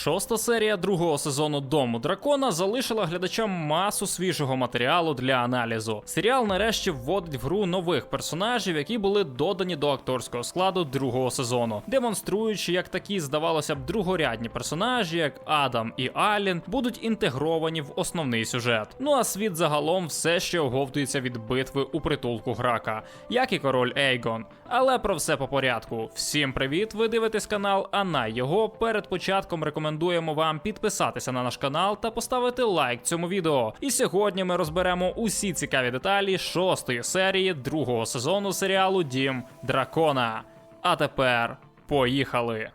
Шоста серія другого сезону Дому дракона залишила глядачам масу свіжого матеріалу для аналізу. Серіал нарешті вводить в гру нових персонажів, які були додані до акторського складу другого сезону, демонструючи, як такі, здавалося б, другорядні персонажі, як Адам і Алін, будуть інтегровані в основний сюжет. Ну а світ загалом все ще оговтується від битви у притулку Грака, як і король Ейгон. Але про все по порядку. Всім привіт! Ви дивитесь канал, а на його перед початком рекомендуємо вам підписатися на наш канал та поставити лайк цьому відео. І сьогодні ми розберемо усі цікаві деталі шостої серії другого сезону серіалу Дім Дракона. А тепер поїхали!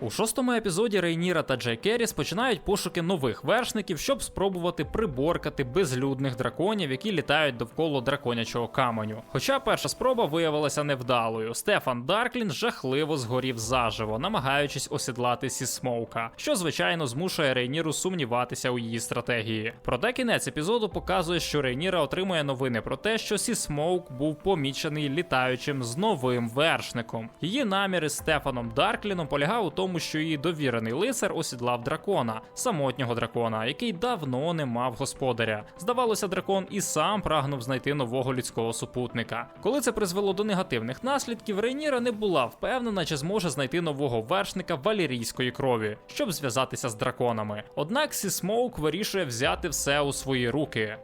У шостому епізоді Рейніра та Джей Керріс починають пошуки нових вершників, щоб спробувати приборкати безлюдних драконів, які літають довкола драконячого каменю. Хоча перша спроба виявилася невдалою. Стефан Дарклін жахливо згорів заживо, намагаючись осідлати Сісмоука, що звичайно змушує Рейніру сумніватися у її стратегії. Проте кінець епізоду показує, що Рейніра отримує новини про те, що Сісмоук був помічений літаючим з новим вершником. Її наміри з Стефаном Даркліном полягав у тому, що її довірений лицар осідлав дракона, самотнього дракона, який давно не мав господаря. Здавалося, дракон і сам прагнув знайти нового людського супутника. Коли це призвело до негативних наслідків, Рейніра не була впевнена, чи зможе знайти нового вершника валірійської крові, щоб зв'язатися з драконами. Однак Сісмоук вирішує взяти все у свої руки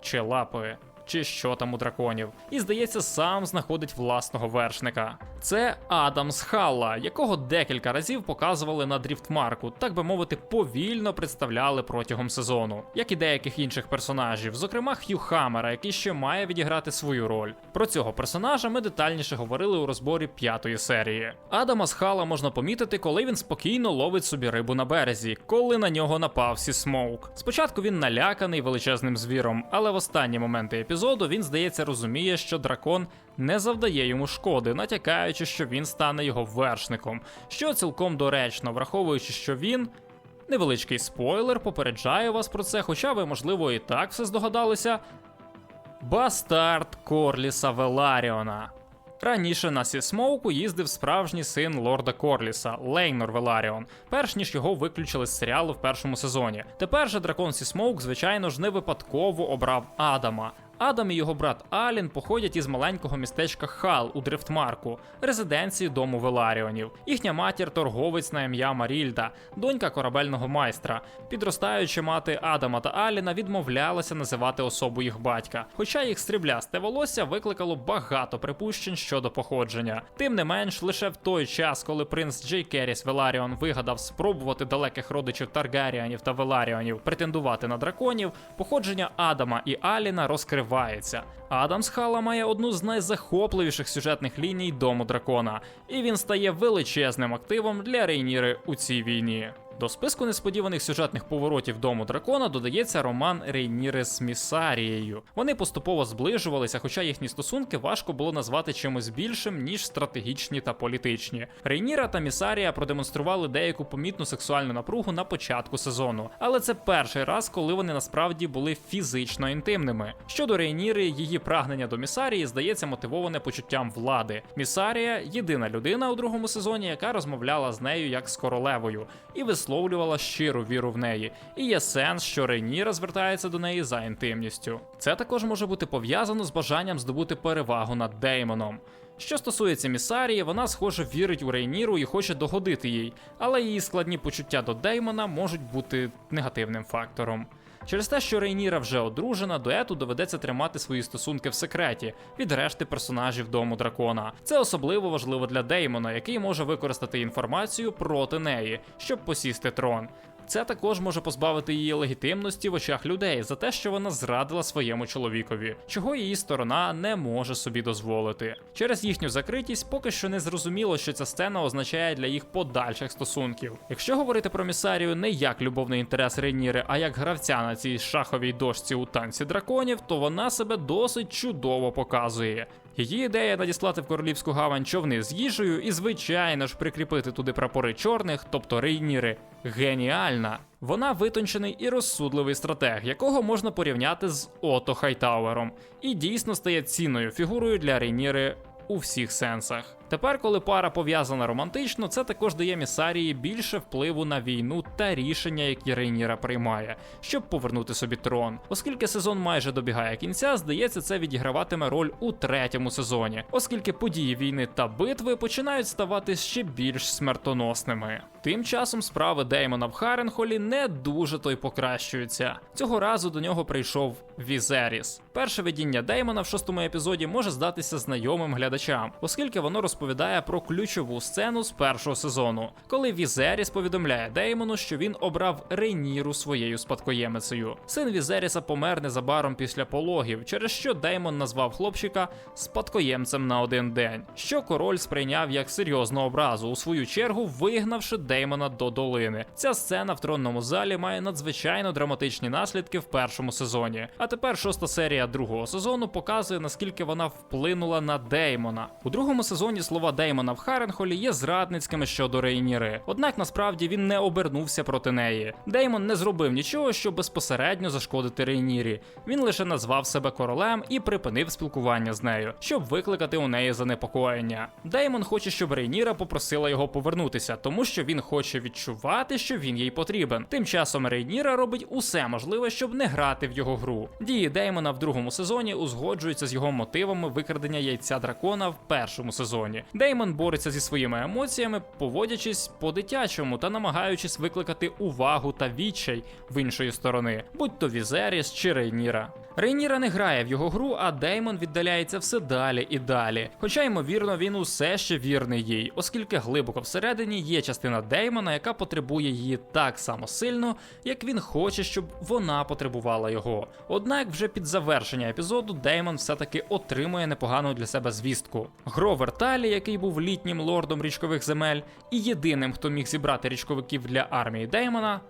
чи лапи. Чи що там у драконів, і здається, сам знаходить власного вершника. Це Адам Схалла, якого декілька разів показували на дріфтмарку, так би мовити, повільно представляли протягом сезону, як і деяких інших персонажів, зокрема Х'ю Хаммера, який ще має відіграти свою роль. Про цього персонажа ми детальніше говорили у розборі п'ятої серії. Адама Схала можна помітити, коли він спокійно ловить собі рибу на березі, коли на нього напав Сісмоук. Спочатку він наляканий величезним звіром, але в останні моменти епізоду він, здається, розуміє, що дракон не завдає йому шкоди, натякаючи, що він стане його вершником, що цілком доречно, враховуючи, що він. Невеличкий спойлер, попереджаю вас про це, хоча ви, можливо, і так все здогадалися. Бастард Корліса Веларіона. Раніше на Сісмоуку їздив справжній син лорда Корліса Лейнор Веларіон, перш ніж його виключили з серіалу в першому сезоні. Тепер же дракон Сісмоук, звичайно ж, не випадково обрав Адама. Адам і його брат Алін походять із маленького містечка Хал у Дрифтмарку, резиденції дому Веларіонів. Їхня матір торговець на ім'я Марільда, донька корабельного майстра. Підростаючи мати Адама та Аліна відмовлялася називати особу їх батька, хоча їх стріблясте волосся викликало багато припущень щодо походження. Тим не менш, лише в той час, коли принц Джей Керріс Веларіон вигадав спробувати далеких родичів Таргаріанів та Веларіонів претендувати на драконів, походження Адама і Аліна розкривається. Адам Адамс Хала має одну з найзахопливіших сюжетних ліній дому дракона, і він стає величезним активом для Рейніри у цій війні. До списку несподіваних сюжетних поворотів дому дракона додається роман Рейніри з Місарією. Вони поступово зближувалися, хоча їхні стосунки важко було назвати чимось більшим, ніж стратегічні та політичні. Рейніра та Місарія продемонстрували деяку помітну сексуальну напругу на початку сезону, але це перший раз, коли вони насправді були фізично інтимними. Щодо Рейніри, її прагнення до Місарії здається мотивоване почуттям влади. Місарія єдина людина у другому сезоні, яка розмовляла з нею як з королевою, і висловлювала щиру віру в неї. І є сенс, що Рейніра звертається до неї за інтимністю. Це також може бути пов'язано з бажанням здобути перевагу над Деймоном. Що стосується Місарії, вона, схоже, вірить у Рейніру і хоче догодити їй, але її складні почуття до Деймона можуть бути негативним фактором. Через те, що Рейніра вже одружена, дуету доведеться тримати свої стосунки в секреті від решти персонажів дому дракона. Це особливо важливо для Деймона, який може використати інформацію проти неї, щоб посісти трон. Це також може позбавити її легітимності в очах людей за те, що вона зрадила своєму чоловікові, чого її сторона не може собі дозволити. Через їхню закритість поки що не зрозуміло, що ця сцена означає для їх подальших стосунків. Якщо говорити про місарію не як любовний інтерес Рейніри, а як гравця на цій шаховій дошці у танці драконів, то вона себе досить чудово показує. Її ідея надіслати в королівську гавань човни з їжею і, звичайно ж, прикріпити туди прапори чорних, тобто рейніри, геніальна. Вона витончений і розсудливий стратег, якого можна порівняти з Ото Хайтауером, і дійсно стає цінною фігурою для Рейніри у всіх сенсах. Тепер, коли пара пов'язана романтично, це також дає місарії більше впливу на війну та рішення, які Рейніра приймає, щоб повернути собі трон. Оскільки сезон майже добігає кінця, здається, це відіграватиме роль у третьому сезоні, оскільки події війни та битви починають ставати ще більш смертоносними. Тим часом справи Деймона в Харенхолі не дуже то й покращуються. Цього разу до нього прийшов Візеріс. Перше видіння Деймона в шостому епізоді може здатися знайомим глядачам, оскільки воно розповідає про ключову сцену з першого сезону, коли Візеріс повідомляє Деймону, що він обрав Рейніру своєю спадкоємицею. Син Візеріса помер незабаром після пологів, через що Деймон назвав хлопчика спадкоємцем на один день, що король сприйняв як серйозну образу, у свою чергу вигнавши Деймона до долини. Ця сцена в тронному залі має надзвичайно драматичні наслідки в першому сезоні. А тепер шоста серія другого сезону показує наскільки вона вплинула на Деймона. У другому сезоні слова Деймона в Харенхолі є зрадницькими щодо Рейніри. Однак насправді він не обернувся проти неї. Деймон не зробив нічого, щоб безпосередньо зашкодити Рейнірі. Він лише назвав себе королем і припинив спілкування з нею, щоб викликати у неї занепокоєння. Деймон хоче, щоб Рейніра попросила його повернутися, тому що він хоче відчувати, що він їй потрібен. Тим часом Рейніра робить усе можливе, щоб не грати в його гру. Дії Деймона в другому сезоні узгоджуються з його мотивами викрадення яйця дракона в першому сезоні. Деймон бореться зі своїми емоціями, поводячись по-дитячому та намагаючись викликати увагу та відчай в іншої сторони, будь то Візеріс чи Рейніра. Рейніра не грає в його гру, а Деймон віддаляється все далі і далі. Хоча, ймовірно, він усе ще вірний їй, оскільки глибоко всередині є частина Деймона, яка потребує її так само сильно, як він хоче, щоб вона потребувала його. Однак, вже під завершення епізоду Деймон все-таки отримує непогану для себе звістку. Гровер Талі, який був літнім лордом річкових земель, і єдиним, хто міг зібрати річковиків для армії Деймона,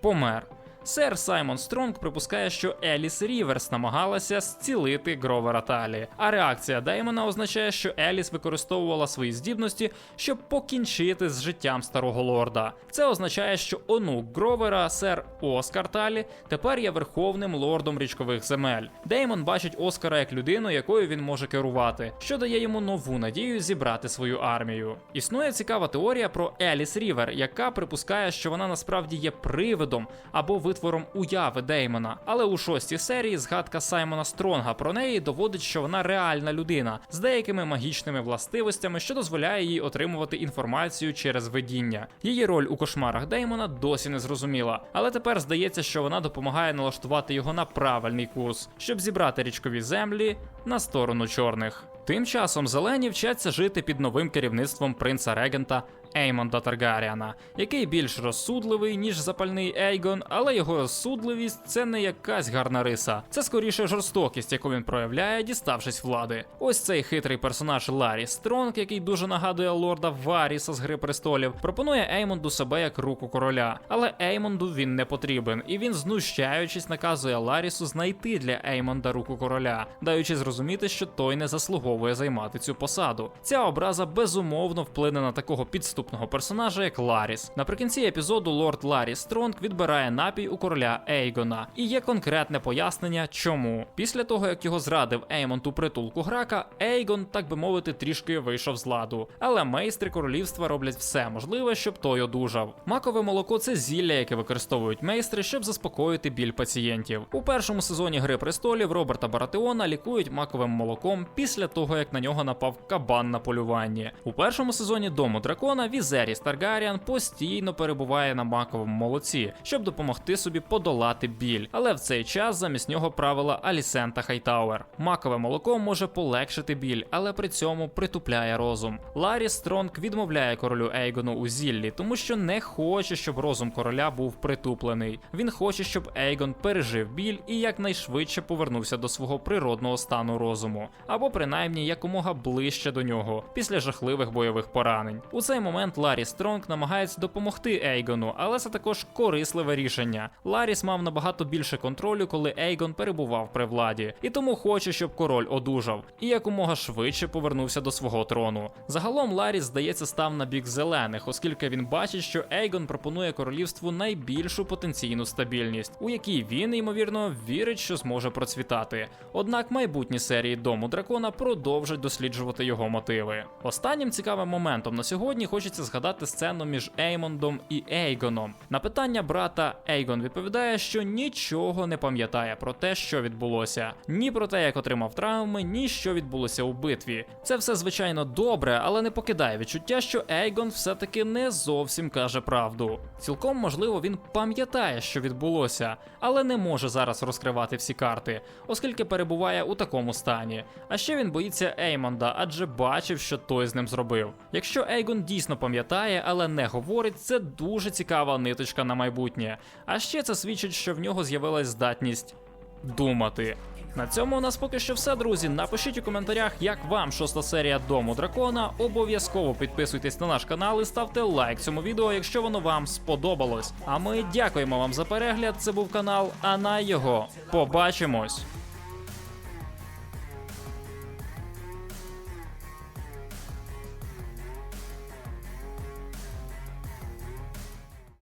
помер. Сер Саймон Стронг припускає, що Еліс Ріверс намагалася зцілити Гровера Талі. А реакція Деймона означає, що Еліс використовувала свої здібності, щоб покінчити з життям старого лорда. Це означає, що онук Гровера, сер Оскар Талі, тепер є верховним лордом річкових земель. Деймон бачить Оскара як людину, якою він може керувати, що дає йому нову надію зібрати свою армію. Існує цікава теорія про Еліс Рівер, яка припускає, що вона насправді є привидом або витвором уяви Деймона. Але у шостій серії згадка Саймона Стронга про неї доводить, що вона реальна людина з деякими магічними властивостями, що дозволяє їй отримувати інформацію через видіння. Її роль у кошмарах Деймона досі не зрозуміла, але тепер здається, що вона допомагає налаштувати його на правильний курс, щоб зібрати річкові землі на сторону чорних. Тим часом зелені вчаться жити під новим керівництвом принца регента Еймонда Таргаріана, який більш розсудливий, ніж запальний Ейгон, але його розсудливість це не якась гарна риса. Це скоріше жорстокість, яку він проявляє, діставшись влади. Ось цей хитрий персонаж Ларі Стронг, який дуже нагадує лорда Варіса з Гри престолів, пропонує Еймонду себе як руку короля. Але Еймонду він не потрібен, і він, знущаючись, наказує Ларісу знайти для Еймонда руку короля, даючи зрозуміти, що той не заслуговує займати цю посаду. Ця образа безумовно вплине на такого підступного персонажа, як Ларіс. Наприкінці епізоду лорд Ларі Стронг відбирає напій у короля Ейгона, і є конкретне пояснення, чому. Після того, як його зрадив Еймонд у притулку грака, Ейгон, так би мовити, трішки вийшов з ладу. Але майстри королівства роблять все можливе, щоб той одужав. Макове молоко це зілля, яке використовують майстри, щоб заспокоїти біль пацієнтів. У першому сезоні Гри престолів Роберта Баратеона лікують маковим молоком після того, як на нього напав кабан на полюванні. У першому сезоні Дому дракона Візеріс Таргаріан постійно перебуває на маковому молоці, щоб допомогти собі подолати біль. Але в цей час замість нього правила Алісента Хайтауер. Макове молоко може полегшити біль, але при цьому притупляє розум. Ларі Стронг відмовляє королю Ейгону у зіллі, тому що не хоче, щоб розум короля був притуплений. Він хоче, щоб Ейгон пережив біль і якнайшвидше повернувся до свого природного стану розуму, або принаймні якомога ближче до нього після жахливих бойових поранень. У цей момент момент Ларі Стронг намагається допомогти Ейгону, але це також корисливе рішення. Ларіс мав набагато більше контролю, коли Ейгон перебував при владі, і тому хоче, щоб король одужав і якомога швидше повернувся до свого трону. Загалом Ларіс, здається, став на бік зелених, оскільки він бачить, що Ейгон пропонує королівству найбільшу потенційну стабільність, у якій він, ймовірно, вірить, що зможе процвітати. Однак майбутні серії Дому дракона продовжать досліджувати його мотиви. Останнім цікавим моментом на сьогодні хочеться згадати сцену між Еймондом і Ейгоном. На питання брата Ейгон відповідає, що нічого не пам'ятає про те, що відбулося, ні про те, як отримав травми, ні що відбулося у битві. Це все звичайно добре, але не покидає відчуття, що Ейгон все-таки не зовсім каже правду. Цілком можливо, він пам'ятає, що відбулося, але не може зараз розкривати всі карти, оскільки перебуває у такому стані. А ще він боїться Еймонда, адже бачив, що той з ним зробив. Якщо Ейгон дійсно пам'ятає, але не говорить, це дуже цікава ниточка на майбутнє. А ще це свідчить, що в нього з'явилась здатність думати. На цьому у нас поки що все, друзі. Напишіть у коментарях, як вам шоста серія Дому дракона. Обов'язково підписуйтесь на наш канал і ставте лайк цьому відео, якщо воно вам сподобалось. А ми дякуємо вам за перегляд. Це був канал, а на його побачимось.